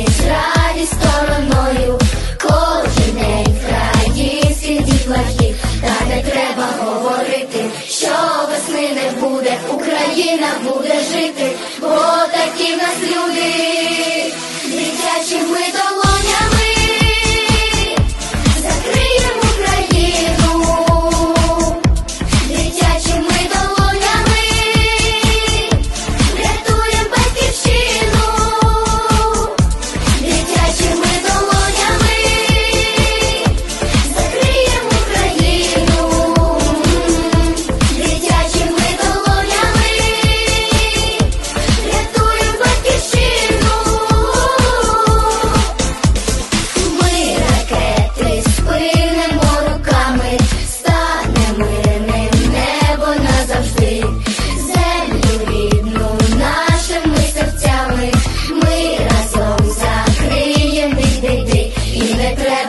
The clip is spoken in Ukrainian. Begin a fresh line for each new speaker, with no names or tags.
Ніж радість стороною, кожен день в краї сидіть плахі, та не треба говорити, що весни не буде, Україна буде жити, бо такі в нас люди.